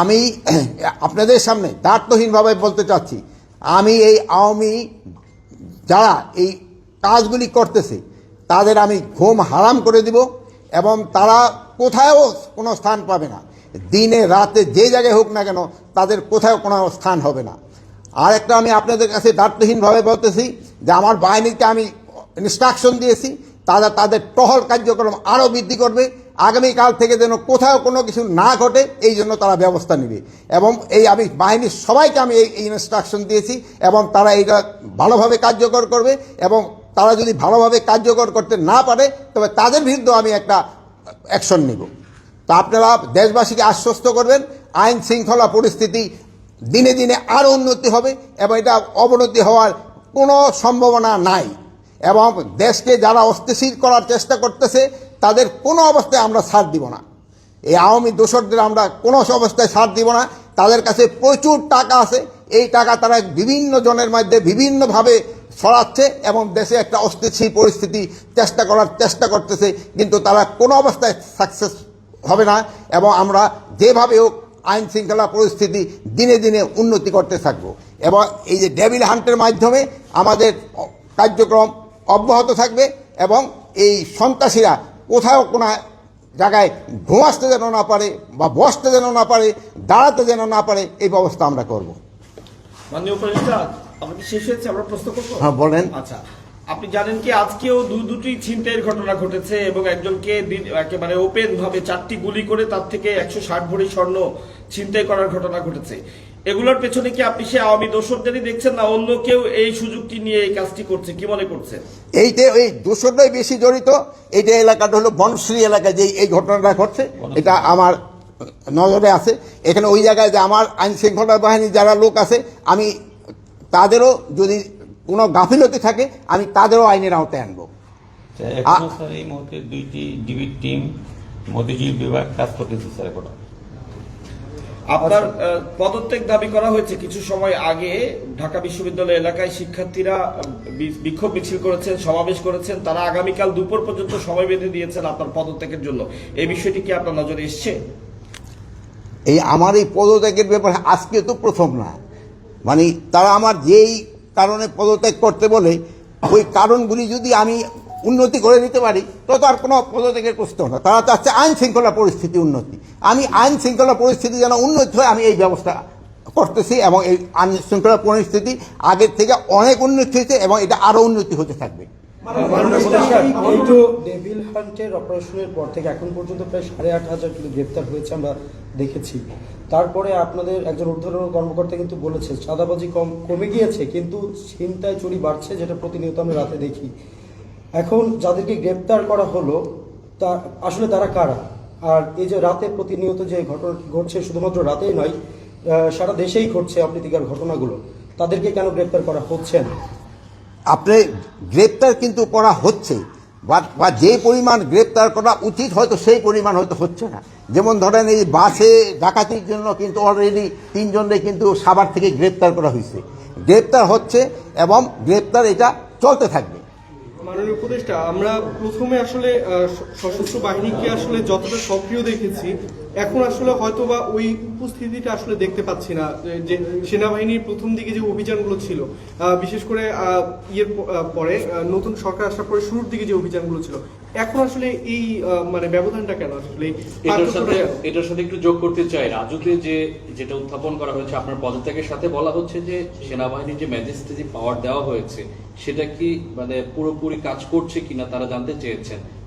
আমি, আপনাদের সামনে দার্থহীনভাবে বলতে চাচ্ছি, আমি এই আওয়ামী যারা এই কাজগুলি করতেছে, তাদের আমি ঘুম হারাম করে দিব এবং তারা কোথাও কোনো স্থান পাবে না। দিনে, রাতে, যে জায়গায় হোক না কেন, তাদের কোথাও কোনো স্থান হবে না। আর একটা আমি আপনাদের কাছে দার্থহীনভাবে বলতেছি, যে আমার বাহিনীকে আমি ইনস্ট্রাকশন দিয়েছি, তারা তাদের টহল কার্যক্রম আরও বৃদ্ধি করবে আগামীকাল থেকে যেন কোথাও কোনো কিছু না ঘটে, এই জন্য তারা ব্যবস্থা নেবে। এবং এই আমি, বাহিনীর সবাইকে আমি এই ইনস্ট্রাকশন দিয়েছি এবং তারা এইটা ভালোভাবে কার্যকর করবে এবং তারা যদি ভালোভাবে কার্যকর করতে না পারে, তবে তাদের বিরুদ্ধে আমি একটা অ্যাকশন নিব। তো আপনারা দেশবাসীকে আশ্বস্ত করবেন, আইন শৃঙ্খলা পরিস্থিতি দিনে দিনে আরও উন্নতি হবে এবং এটা অবনতি হওয়ার কোনো সম্ভাবনা নাই। এবং দেশকে যারা অস্থিতিশীল করার চেষ্টা করতেছে তাদের কোনো অবস্থায় আমরা ছাড় দিব না। এই আওয়ামী দোসরদের আমরা কোনো অবস্থায় ছাড় দিব না। তাদের কাছে প্রচুর টাকা আছে। এই টাকা তারা বিভিন্ন জনের মধ্যে বিভিন্নভাবে ছড়াচ্ছে এবং দেশে একটা অস্থিতিশীল পরিস্থিতি চেষ্টা করার চেষ্টা করতেছে, কিন্তু তারা কোনো অবস্থায় সাকসেস হবে না এবং আমরা যেভাবে হোক আইন শৃঙ্খলা পরিস্থিতি দিনে দিনে উন্নতি করতে থাকব। এবং এই যে ডেভিল হান্টের মাধ্যমে আমাদের কার্যক্রম অব্যাহত থাকবে এবং এই সন্ত্রাসীরা কোথাও কোনো জায়গায় ঘুমাসতে যেন না পারে বা বসতে যেন না পারে দাঁড়াতে যেন না পারে এই ব্যবস্থা আমরা করব। হ্যাঁ, বলেন। আচ্ছা। আপনি জানেন কি আজকেও দু দুটি ছিনতাইয়ের ঘটনা ঘটেছে এবং একজনকে একেবারে ওপেন ভাবে চারটি গুলি করে তার থেকে একশো ষাট ভরি স্বর্ণ ছিনতাই করার ঘটনা ঘটেছে। এগুলোর পেছনে কি আপনি সে আওয়ামী দোষরদেরই দেখছেন না অন্য কেউ এই সুযোগটি নিয়ে এই কাজটি করছে? কি মনে করছেন? এইটা এই দূষণটাই বেশি জড়িত। এইটা এলাকাটা হলো বনশ্রী এলাকায় যে এই ঘটনাটা ঘটছে। এটা আমার নজরে আছে। এখানে ওই জায়গায় যে আমার আইন শৃঙ্খলা বাহিনীর যারা লোক আছে আমি তাদেরও যদি কোনো গাফিলতি থাকে আমি তাদেরও আইনের আওতায় আনব। এই মুহূর্তে দুইটি ডিবির টিম মতিঝিল বিভাগ কাজ করতেছে স্যার এখন। আপনার পদত্যাগ দাবি করা হয়েছে কিছু সময় আগে। ঢাকা বিশ্ববিদ্যালয় এলাকায় শিক্ষার্থীরা বিক্ষোভ মিছিল করেছেন সমাবেশ করেছেন। তারা আগামীকাল দুপুর পর্যন্ত সময় বেঁধে দিয়েছেন আপনার পদত্যাগের জন্য। এই বিষয়টি কি আপনার নজরে এসছে? এই আমার এই পদত্যাগের ব্যাপারে আজকে তো প্রথম না। মানে তারা আমার যেই কারণে পদত্যাগ করতে বলে ওই কারণগুলি যদি আমি উন্নতি করে নিতে পারি তো তার কোনো পদত্যাগের প্রশ্ন না। তারা চাচ্ছে আইন শৃঙ্খলা পরিস্থিতি উন্নতি। আমি আইন শৃঙ্খলা পরিস্থিতি যেন উন্নতি হয়, আমি এই ব্যবস্থা করতেছি এবং এই আইন শৃঙ্খলা পরিস্থিতি আগের থেকে অনেক উন্নতি হয়েছে এবং এটা আরও উন্নতি হতে থাকবে। ডেভিল হান্টের অপারেশনের পর থেকে এখন পর্যন্ত প্রায় সাড়ে আট হাজার কিন্তু গ্রেপ্তার হয়েছে আমরা দেখেছি। তারপরে আপনাদের একজন ঊর্ধ্বতন কর্মকর্তা কিন্তু বলেছে, চাঁদাবাজি কম, কমে গিয়েছে, কিন্তু ছিনতাই চুরি বাড়ছে যেটা প্রতিনিয়ত আমরা রাতে দেখি। এখন যাদেরকে গ্রেপ্তার করা হলো, তা আসলে তারা কারা? আর এই যে রাতে প্রতিনিয়ত যে ঘটনা ঘটছে, শুধুমাত্র রাতেই নয় সারা দেশেই ঘটছে অপ্রীতিকর ঘটনাগুলো। তাদেরকে কেন গ্রেপ্তার করা হচ্ছে না? আপনি গ্রেপ্তার কিন্তু করা হচ্ছে, বা যে পরিমাণ গ্রেপ্তার করা উচিত, হয়তো সেই পরিমাণ হয়তো হচ্ছে না। যেমন ধরেন এই বাসে ডাকাতির জন্য কিন্তু অলরেডি তিনজনকে কিন্তু সাভার থেকে গ্রেপ্তার করা হয়েছে। গ্রেপ্তার হচ্ছে এবং গ্রেপ্তার এটা চলতে থাকবে। মাননীয় উপদেষ্টা আমরা প্রথমে আসলে সশস্ত্র বাহিনীকে আসলে যতটা সক্রিয় দেখেছি এখন আসলে হয়তো বা ওই উপস্থিতিটা আসলে দেখতে পাচ্ছি না যে- যে সেনাবাহিনীর প্রথম দিকে যে অভিযানগুলো ছিল বিশেষ করে ইয়ের পরে নতুন সরকার আসার পরে শুরুর দিকে যে অভিযানগুলো ছিল এখন আসলে এই মানে ব্যবধানটা কেন আসলে এটার সাথে এটার সাথে একটু যোগ করতে চাই রাজুতে যে যেটা উত্থাপন করা হয়েছে আপনার পদত্যাগের সাথে বলা হচ্ছে যে সেনাবাহিনীর যে ম্যাজিস্ট্রেসি পাওয়ার দেওয়া হয়েছে সেটা কি মানে পুরোপুরি কাজ করছে কিনা তারা জানতে চেয়েছেন।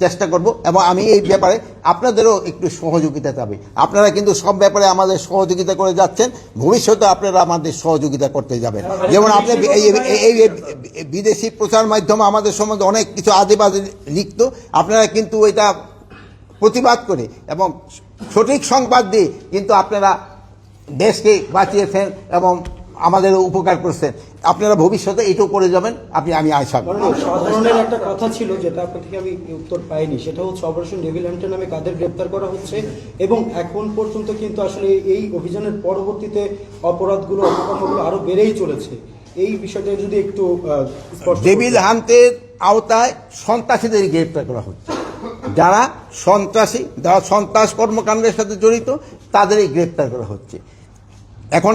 চেষ্টা করব এবং আমি এই ব্যাপারে আপনাদেরও একটু সহযোগিতা চাবে। আপনারা কিন্তু সব ব্যাপারে আমাদের সহযোগিতা করে যাচ্ছেন, ভবিষ্যতে আপনারা আমাদের সহযোগিতা করতে যাবেন। যেমন আপনি এই বিদেশি প্রচার মাধ্যমে আমাদের সম্বন্ধে অনেক কিছু আজে বাজে লিখত, আপনারা কিন্তু এটা প্রতিবাদ করে এবং সঠিক সংবাদ দিয়ে কিন্তু আপনারা দেশকে বাঁচিয়েছেন এবং আমাদের উপকার করছেন আপনারা ভবিষ্যতে এটাও করে যাবেন আপনি আমি আশা সাধারণের একটা কথা ছিল যেটা আপনার থেকে আমি উত্তর পাইনি সেটা হচ্ছে অপারেশন ডেভিল হান্টার নামে কাদের গ্রেপ্তার করা হচ্ছে এবং এখন পর্যন্ত কিন্তু আসলে এই অভিযানের পরবর্তীতে অপরাধগুলো অপকর্মগুলো আরও বেড়েই চলেছে। এই বিষয়টা যদি একটু ডেভিল হান্টের আওতায় সন্ত্রাসীদের গ্রেপ্তার করা হচ্ছে। যারা সন্ত্রাসী যারা সন্ত্রাস কর্মকাণ্ডের সাথে জড়িত তাদেরই গ্রেপ্তার করা হচ্ছে। এখন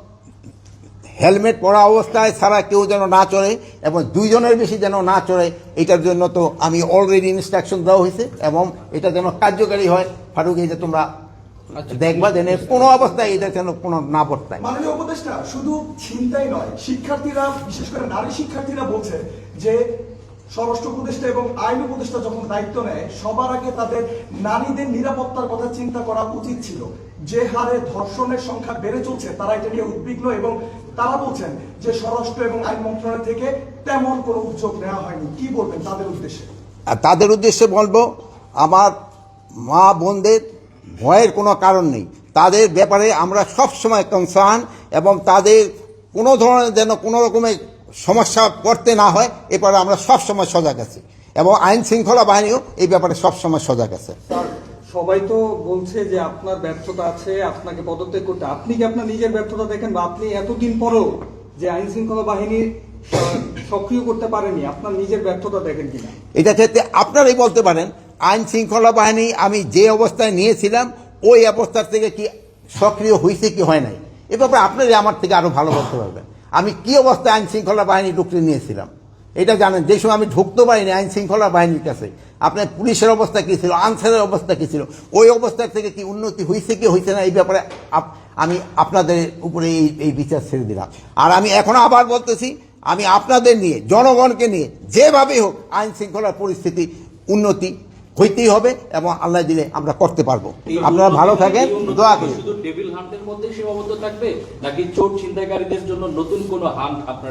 হেলমেট পরা অবস্থায় ছাড়া কেউ যেন না চড়ে এবং দুইজনের বেশি যেন না চড়ে এটার জন্য তো আমি অলরেডি ইনস্ট্রাকশন দেওয়া হয়েছে এবং এটা যেন কার্যকারী হয়। ফারুক এই যে তোমরা দেখবা যেন কোনো অবস্থায় এটা যেন কোনো না বর্তায় মাননীয় উপদেষ্টা শুধু চিন্তাই নয় শিক্ষার্থীরা বিশেষ করে নারী শিক্ষার্থীরা বলছে যে স্বরাষ্ট্র উপদেষ্টা এবং আইন উপদেষ্টা যখন দায়িত্ব নেয় সবার আগে তাদের নারীদের নিরাপত্তার কথা চিন্তা করা উচিত ছিল। যে হারে ধর্ষণের সংখ্যা বেড়ে চলছে তারা এটা নিয়ে উদ্বিগ্ন এবং তারা বলছেন যে স্বরাষ্ট্র এবং আইন মন্ত্রণালয় থেকে তেমন কোনো উদ্যোগ নেওয়া হয়নি। কি বলবেন তাদের উদ্দেশ্যে? আর তাদের উদ্দেশ্যে বলব আমার মা বোনদের ভয়ের কোনো কারণ নেই। তাদের ব্যাপারে আমরা সব সময় কনসার্ন এবং তাদের কোনো ধরনের যেন কোনো রকমের সমস্যা করতে না হয় এবারে আমরা সব সময় সজাগ আছি। এবং আইন শৃঙ্খলা বাহিনীও এই ব্যাপারে সব সময় সজাগ আছে। সবাই তো বলছে যে আপনার ব্যর্থতা আছে, আপনাকে পদত্যাগ করতে। আপনি কি আপনার নিজের ব্যর্থতা দেখেন বা আপনি এতদিন পরেও যে আইন শৃঙ্খলা বাহিনীর সক্রিয় করতে পারেনি, আপনার নিজের ব্যর্থতা দেখেন কিনা? এটা ক্ষেত্রে আপনারাই বলতে পারেন, আইন শৃঙ্খলা বাহিনী আমি যে অবস্থায় নিয়েছিলাম, ওই অবস্থার থেকে কি সক্রিয় হয়েছে কি হয় নাই? এ ব্যাপারে আপনারাই আমার থেকে আরও ভালো বলতে পারবেন। আমি কি অবস্থায় আইন শৃঙ্খলা বাহিনী ঢুকতে নিয়েছিলাম? এটা জানেন যে সময় আমি ঢুকতে পারিনি আইন শৃঙ্খলা বাহিনীর কাছে আপনার পুলিশের অবস্থা কী ছিল আনসারের অবস্থা কী ছিল ওই অবস্থার থেকে কি উন্নতি হয়েছে কি হয়েছে না এই ব্যাপারে আমি আপনাদের উপরে এই এই বিচার ছেড়ে দিলাম। আর আমি এখনও আবার বলতেছি আমি আপনাদের নিয়ে জনগণকে নিয়ে যেভাবেই হোক আইন শৃঙ্খলার পরিস্থিতি উন্নতি হইতেই হবে এবং আল্লাহ দিলে আমরা করতে পারব। আপনারা ভালো থাকেন দোয়া করি শুধু হান্টের মধ্যে সীমাবদ্ধ থাকবে নাকি চোর ছিনতাইকারীদের জন্য নতুন কোনো হান্ট আপনারা